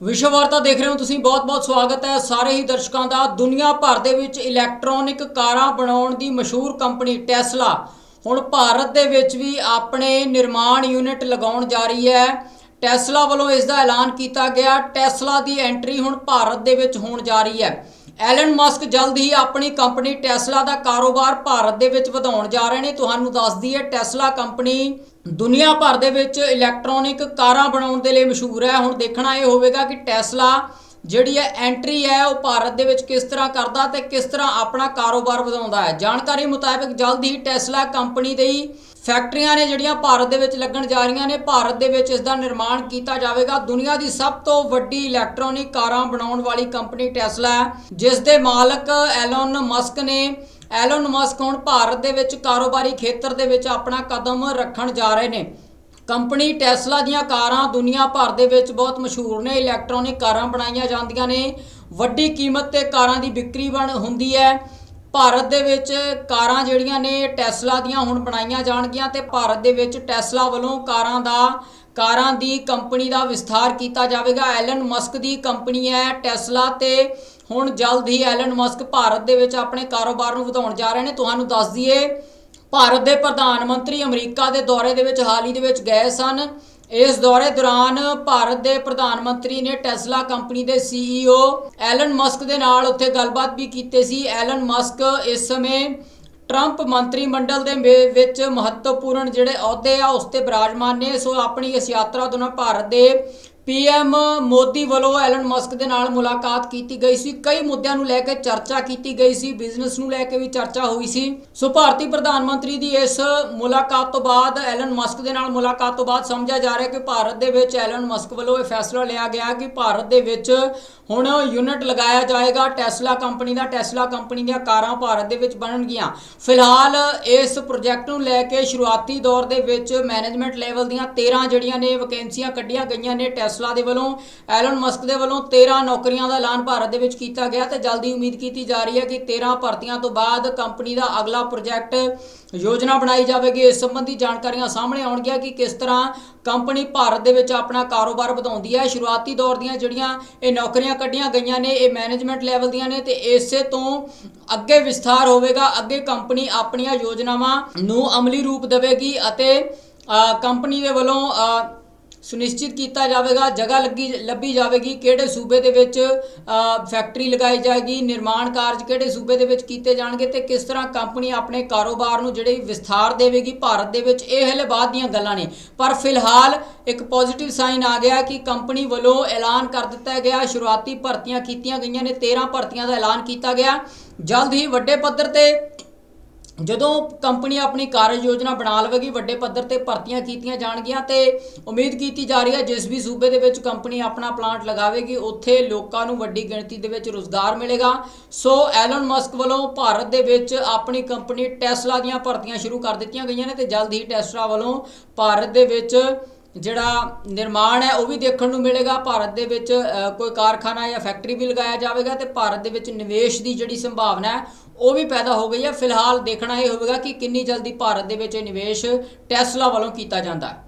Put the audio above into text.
ਵਿਸ਼ਵ ਵਾਰਤਾ ਦੇਖ ਰਹੇ ਹੋ ਤੁਸੀਂ ਬਹੁਤ-ਬਹੁਤ ਸਵਾਗਤ ਹੈ ਸਾਰੇ ਹੀ ਦਰਸ਼ਕਾਂ ਦਾ। ਦੁਨੀਆ ਭਰ ਦੇ ਵਿੱਚ ਇਲੈਕਟ੍ਰੋਨਿਕ ਕਾਰਾਂ ਬਣਾਉਣ ਦੀ ਮਸ਼ਹੂਰ ਕੰਪਨੀ ਟੈਸਲਾ। ਹੁਣ ਭਾਰਤ ਦੇ ਵਿੱਚ ਵੀ ਆਪਣੇ ਨਿਰਮਾਣ ਯੂਨਿਟ ਲਗਾਉਣ ਜਾ ਰਹੀ ਹੈ। ਟੈਸਲਾ ਵੱਲੋਂ ਇਸ ਦਾ ਐਲਾਨ ਕੀਤਾ ਗਿਆ। ਟੈਸਲਾ ਦੀ ਐਂਟਰੀ ਹੁਣ ਭਾਰਤ ਦੇ ਵਿੱਚ ਹੋਣ ਜਾ ਰਹੀ ਹੈ। ਐਲਨ ਮਸਕ ਜਲਦ ਹੀ ਆਪਣੀ ਕੰਪਨੀ ਟੈਸਲਾ ਦਾ ਕਾਰੋਬਾਰ ਭਾਰਤ ਦੇ ਵਿੱਚ ਵਧਾਉਣ ਜਾ ਰਹੇ ਨੇ। ਤੁਹਾਨੂੰ ਦੱਸ ਦਈਏ ਟੈਸਲਾ ਕੰਪਨੀ ਦੁਨੀਆ ਭਰ ਦੇ ਵਿੱਚ ਇਲੈਕਟ੍ਰੋਨਿਕ ਕਾਰਾਂ ਬਣਾਉਣ ਦੇ ਲਈ ਮਸ਼ਹੂਰ ਹੈ। ਹੁਣ ਦੇਖਣਾ ਇਹ ਹੋਵੇਗਾ ਕਿ ਟੈਸਲਾ ਜਿਹੜੀ ਹੈ ਐਂਟਰੀ ਹੈ, ਉਹ ਭਾਰਤ ਦੇ ਵਿੱਚ ਕਿਸ ਤਰ੍ਹਾਂ ਕਰਦਾ ਤੇ ਕਿਸ ਤਰ੍ਹਾਂ ਆਪਣਾ ਕਾਰੋਬਾਰ ਵਧਾਉਂਦਾ ਹੈ। ਜਾਣਕਾਰੀ ਮੁਤਾਬਕ ਜਲਦ ਹੀ ਟੈਸਲਾ ਕੰਪਨੀ ਦੇ ਹੀ ਫੈਕਟਰੀਆਂ ਨੇ ਜਿਹੜੀਆਂ ਭਾਰਤ ਦੇ ਵਿੱਚ ਲੱਗਣ ਜਾ ਰਹੀਆਂ ਨੇ, ਭਾਰਤ ਦੇ ਵਿੱਚ ਇਸ ਦਾ ਨਿਰਮਾਣ ਕੀਤਾ ਜਾਵੇਗਾ। ਦੁਨੀਆ ਦੀ ਸਭ ਤੋਂ ਵੱਡੀ ਇਲੈਕਟ੍ਰੋਨਿਕ ਕਾਰਾਂ ਬਣਾਉਣ ਵਾਲੀ ਕੰਪਨੀ ਟੈਸਲਾ ਹੈ ਜਿਸ ਦੇ ਮਾਲਕ ਐਲਨ ਮਸਕ ਨੇ ਐਲੋਨ ਮਸਕ ਹੁਣ ਭਾਰਤ ਦੇ ਵਿੱਚ ਕਾਰੋਬਾਰੀ ਖੇਤਰ ਦੇ ਵਿੱਚ ਆਪਣਾ ਕਦਮ ਰੱਖਣ ਜਾ ਰਹੇ ਨੇ। ਕੰਪਨੀ ਟੈਸਲਾ ਦੀਆਂ ਕਾਰਾਂ ਦੁਨੀਆ ਭਰ ਦੇ ਵਿੱਚ ਬਹੁਤ ਮਸ਼ਹੂਰ ਨੇ। ਇਲੈਕਟ੍ਰੋਨਿਕ ਕਾਰਾਂ ਬਣਾਈਆਂ ਜਾਂਦੀਆਂ ਨੇ। ਵੱਡੀ ਕੀਮਤ ਤੇ ਕਾਰਾਂ ਦੀ ਵਿਕਰੀ ਬਣ ਹੁੰਦੀ ਹੈ। ਭਾਰਤ ਦੇ ਵਿੱਚ ਕਾਰਾਂ ਜਿਹੜੀਆਂ ਨੇ ਟੈਸਲਾ ਦੀਆਂ ਹੁਣ ਬਣਾਈਆਂ ਜਾਣਗੀਆਂ ਤੇ ਭਾਰਤ ਦੇ ਵਿੱਚ ਟੈਸਲਾ ਵੱਲੋਂ ਕਾਰਾਂ ਦਾ, ਕਾਰਾਂ ਦੀ ਕੰਪਨੀ ਦਾ ਵਿਸਥਾਰ ਕੀਤਾ ਜਾਵੇਗਾ। ਐਲਨ ਮਸਕ ਦੀ ਕੰਪਨੀ ਹੈ ਟੈਸਲਾ ਤੇ ਹੁਣ ਜਲਦ ਹੀ ਐਲਨ ਮਸਕ ਭਾਰਤ ਦੇ ਵਿੱਚ ਆਪਣੇ ਕਾਰੋਬਾਰ ਨੂੰ ਵਧਾਉਣ ਜਾ ਰਹੇ ਨੇ। ਤੁਹਾਨੂੰ ਦੱਸ ਦਈਏ, ਭਾਰਤ ਦੇ ਪ੍ਰਧਾਨ ਮੰਤਰੀ ਅਮਰੀਕਾ ਦੇ ਦੌਰੇ ਦੇ ਵਿੱਚ ਹਾਲ ਹੀ ਦੇ ਵਿੱਚ ਗਏ ਸਨ। ਇਸ ਦੌਰੇ ਦੌਰਾਨ ਭਾਰਤ ਦੇ ਪ੍ਰਧਾਨ ਮੰਤਰੀ ਨੇ ਟੈਸਲਾ ਕੰਪਨੀ ਦੇ CEO ਐਲਨ ਮਸਕ ਦੇ ਨਾਲ ਉੱਥੇ ਗੱਲਬਾਤ ਵੀ ਕੀਤੀ ਸੀ। ਐਲਨ ਮਸਕ ਇਸ ਸਮੇਂ ਟਰੰਪ ਮੰਤਰੀ ਮੰਡਲ ਦੇ ਵਿੱਚ ਮਹੱਤਵਪੂਰਨ ਜਿਹੜੇ ਅਹੁਦੇ ਆ, ਉਸ ਤੇ ਬਿਰਾਜਮਾਨ ਨੇ। ਸੋ ਆਪਣੀ ਇਸ ਯਾਤਰਾ ਦੌਰਾਨ ਭਾਰਤ ਦੇ ਪੀਐਮ ਮੋਦੀ ਵੱਲੋਂ ਐਲਨ ਮਸਕ ਦੇ ਨਾਲ ਮੁਲਾਕਾਤ ਕੀਤੀ ਗਈ ਸੀ। ਕਈ ਮੁੱਦਿਆਂ ਨੂੰ ਲੈ ਕੇ ਚਰਚਾ ਕੀਤੀ ਗਈ ਸੀ। ਬਿਜ਼ਨਸ ਨੂੰ ਲੈ ਕੇ ਵੀ ਚਰਚਾ ਹੋਈ ਸੀ। ਸੋ ਭਾਰਤੀ ਪ੍ਰਧਾਨ ਮੰਤਰੀ ਦੀ ਇਸ ਮੁਲਾਕਾਤ ਤੋਂ ਬਾਅਦ ਐਲਨ ਮਸਕ ਦੇ ਨਾਲ ਮੁਲਾਕਾਤ ਤੋਂ ਬਾਅਦ ਸਮਝਿਆ ਜਾ ਰਿਹਾ ਕਿ ਭਾਰਤ ਦੇ ਵਿੱਚ ਐਲਨ ਮਸਕ ਵੱਲੋਂ ਇਹ ਫੈਸਲਾ ਲਿਆ ਗਿਆ ਕਿ ਭਾਰਤ ਦੇ ਵਿੱਚ ਹੁਣ ਯੂਨਿਟ ਲਗਾਇਆ ਜਾਏਗਾ। ਟੈਸਲਾ ਕੰਪਨੀ ਦਾ ਟੈਸਲਾ ਕੰਪਨੀ ਦੀਆਂ ਕਾਰਾਂ ਭਾਰਤ ਦੇ ਵਿੱਚ ਬਣਨਗੀਆਂ। ਫਿਲਹਾਲ ਇਸ ਪ੍ਰੋਜੈਕਟ ਨੂੰ ਲੈ ਕੇ ਸ਼ੁਰੂਆਤੀ ਦੌਰ ਦੇ ਵਿੱਚ ਮੈਨੇਜਮੈਂਟ ਲੈਵਲ ਦੀਆਂ 13 ਜਿਹੜੀਆਂ ਨੇ ਵੈਕੈਂਸੀਆਂ ਕੱਢੀਆਂ ਗਈਆਂ ਨੇ। ਟੈਸਲਾ ਦੇ ਵੱਲੋਂ ਐਲਨ ਮਸਕ ਦੇ ਵੱਲੋਂ 13 ਨੌਕਰੀਆਂ ਦਾ ਐਲਾਨ ਭਾਰਤ ਦੇ ਵਿੱਚ ਕੀਤਾ ਗਿਆ ਤੇ ਜਲਦੀ ਉਮੀਦ ਕੀਤੀ ਜਾ ਰਹੀ ਹੈ ਕਿ 13 ਭਰਤੀਆਂ ਤੋਂ ਬਾਅਦ ਕੰਪਨੀ ਦਾ ਅਗਲਾ ਪ੍ਰੋਜੈਕਟ ਯੋਜਨਾ ਬਣਾਈ ਜਾਵੇਗੀ। ਇਸ ਸੰਬੰਧੀ ਜਾਣਕਾਰੀਆਂ ਸਾਹਮਣੇ ਆਉਣਗੀਆਂ ਕਿ ਕਿਸ ਤਰ੍ਹਾਂ ਕੰਪਨੀ ਭਾਰਤ ਦੇ ਵਿੱਚ ਆਪਣਾ ਕਾਰੋਬਾਰ ਵਧਾਉਂਦੀ ਹੈ। ਸ਼ੁਰੂਆਤੀ ਦੌਰ ਦੀਆਂ ਜਿਹੜੀਆਂ ਇਹ ਨੌਕਰੀਆਂ ਕੱਢੀਆਂ ਗਈਆਂ ਨੇ, ਇਹ ਮੈਨੇਜਮੈਂਟ ਲੈਵਲ ਦੀਆਂ ਨੇ ਤੇ ਇਸੇ ਤੋਂ ਅੱਗੇ ਵਿਸਥਾਰ ਹੋਵੇਗਾ। ਅੱਗੇ ਕੰਪਨੀ ਆਪਣੀਆਂ ਯੋਜਨਾਵਾਂ ਨੂੰ ਅਮਲੀ ਰੂਪ ਦੇਵੇਗੀ ਅਤੇ ਕੰਪਨੀ ਦੇ ਵੱਲੋਂ ਸੁਨਿਸ਼ਚਿਤ ਕੀਤਾ ਜਾਵੇਗਾ, ਜਗ੍ਹਾ ਲੱਗੀ, ਲੱਭੀ ਜਾਵੇਗੀ, ਕਿਹੜੇ ਸੂਬੇ ਦੇ ਵਿੱਚ ਫੈਕਟਰੀ ਲਗਾਈ ਜਾਏਗੀ, ਨਿਰਮਾਣ ਕਾਰਜ ਕਿਹੜੇ ਸੂਬੇ ਦੇ ਵਿੱਚ ਕੀਤੇ ਜਾਣਗੇ ਤੇ ਕਿਸ ਤਰ੍ਹਾਂ ਕੰਪਨੀ ਆਪਣੇ ਕਾਰੋਬਾਰ ਨੂੰ ਜਿਹੜੇ ਵਿਸਥਾਰ ਦੇਵੇਗੀ ਭਾਰਤ ਦੇ ਵਿੱਚ, ਇਹ ਹਲੇ ਬਾਅਦ ਦੀਆਂ ਗੱਲਾਂ ਨੇ। ਪਰ ਫਿਲਹਾਲ ਇੱਕ ਪੋਜ਼ਿਟਿਵ ਸਾਈਨ ਆ ਗਿਆ ਕਿ ਕੰਪਨੀ ਵੱਲੋਂ ਐਲਾਨ ਕਰ ਦਿੱਤਾ ਗਿਆ, ਸ਼ੁਰੂਆਤੀ ਭਰਤੀਆਂ ਕੀਤੀਆਂ ਗਈਆਂ ਨੇ 13 ਭਰਤੀਆਂ ਦਾ ਐਲਾਨ ਕੀਤਾ ਗਿਆ। ਜਲਦ ਹੀ ਵੱਡੇ ਪੱਧਰ ਤੇ ਜਦੋਂ ਕੰਪਨੀ ਆਪਣੀ ਕਾਰਜ ਯੋਜਨਾ ਬਣਾ ਲਵੇਗੀ, ਵੱਡੇ ਪੱਧਰ ਤੇ ਭਰਤੀਆਂ ਕੀਤੀਆਂ ਜਾਣਗੀਆਂ ਤੇ ਉਮੀਦ ਕੀਤੀ ਜਾ ਰਹੀ ਹੈ ਜਿਸ ਵੀ ਸੂਬੇ ਦੇ ਵਿੱਚ ਕੰਪਨੀ ਆਪਣਾ ਪਲਾਂਟ ਲਗਾਵੇਗੀ, ਉੱਥੇ ਲੋਕਾਂ ਨੂੰ ਵੱਡੀ ਗਿਣਤੀ ਦੇ ਵਿੱਚ ਰੋਜ਼ਗਾਰ ਮਿਲੇਗਾ। ਸੋ ਐਲਨ ਮਸਕ ਵੱਲੋਂ ਭਾਰਤ ਦੇ ਵਿੱਚ ਆਪਣੀ ਕੰਪਨੀ ਟੈਸਲਾ ਦੀਆਂ ਭਰਤੀਆਂ ਸ਼ੁਰੂ ਕਰ ਦਿੱਤੀਆਂ ਗਈਆਂ ਨੇ ਤੇ ਜਲਦ ਹੀ ਟੈਸਲਾ ਵੱਲੋਂ ਭਾਰਤ ਦੇ ਵਿੱਚ ਜਿਹੜਾ ਨਿਰਮਾਣ ਹੈ ਉਹ ਵੀ ਦੇਖਣ ਨੂੰ ਮਿਲੇਗਾ। ਭਾਰਤ ਦੇ ਵਿੱਚ ਕੋਈ ਕਾਰਖਾਨਾ ਜਾਂ ਫੈਕਟਰੀ ਵੀ ਲਗਾਇਆ ਜਾਵੇਗਾ ਤੇ ਭਾਰਤ ਦੇ ਵਿੱਚ ਨਿਵੇਸ਼ ਦੀ ਜਿਹੜੀ ਸੰਭਾਵਨਾ ਹੈ, ਉਹ ਵੀ ਪੈਦਾ ਹੋ ਗਈ ਹੈ। ਫਿਲਹਾਲ ਦੇਖਣਾ ਇਹ ਹੋਵੇਗਾ ਕਿ ਕਿੰਨੀ ਜਲਦੀ ਭਾਰਤ ਦੇ ਵਿੱਚ ਇਹ ਨਿਵੇਸ਼ ਟੈਸਲਾ ਵੱਲੋਂ ਕੀਤਾ ਜਾਂਦਾ ਹੈ।